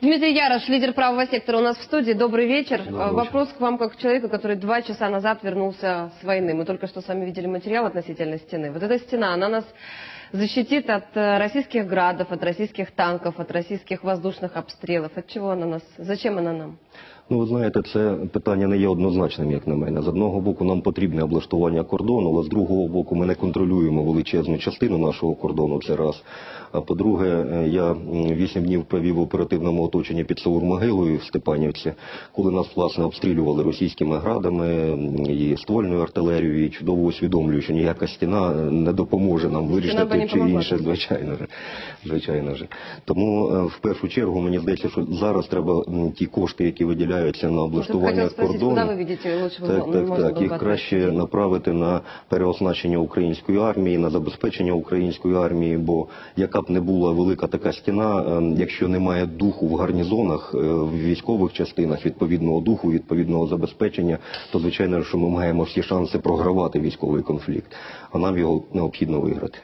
Дмитрий Ярош, лидер правого сектора, у нас в студии. Добрый вечер. Добрый А, вечер. Вопрос к вам как к человеку, который два часа назад вернулся с войны. Мы только что с вами видели материал относительно стены. Вот эта стена, она нас защитит от э, российских градов, от российских танков, от российских воздушных обстрелов. От чего она нас? Зачем она нам? Ну, ви знаєте, це питання не є однозначним, як на мене. З одного боку, нам потрібне облаштування кордону, але з другого боку, ми не контролюємо величезну частину нашого кордону. Це раз. А по-друге, е, я м, вісім днів провів в оперативному оточенні під Саур-Могилою в Степанівці, коли нас власне обстрілювали російськими градами м, і ствольною артилерією. І чудово усвідомлюю, що ніяка стіна е, не допоможе нам би вирішити не чи помогла. інше, звичайно ж. Звичайно ж. Тому е, в першу чергу мені здається, що зараз треба м, ті кошти, які виділяються на Вот я хотела облаштування спросить, кордону. куда вы видите лучше Так, бы так, можно так. было Їх бы краще отправить? направити на переоснащення української армії, на забезпечення української армії. Бо яка б не була велика така стіна, е, якщо немає духу в гарнізонах, е, в військових частинах, відповідного духу, відповідного забезпечення, то звичайно, що ми маємо всі шанси програвати військовий конфлікт. А нам його необхідно виграти.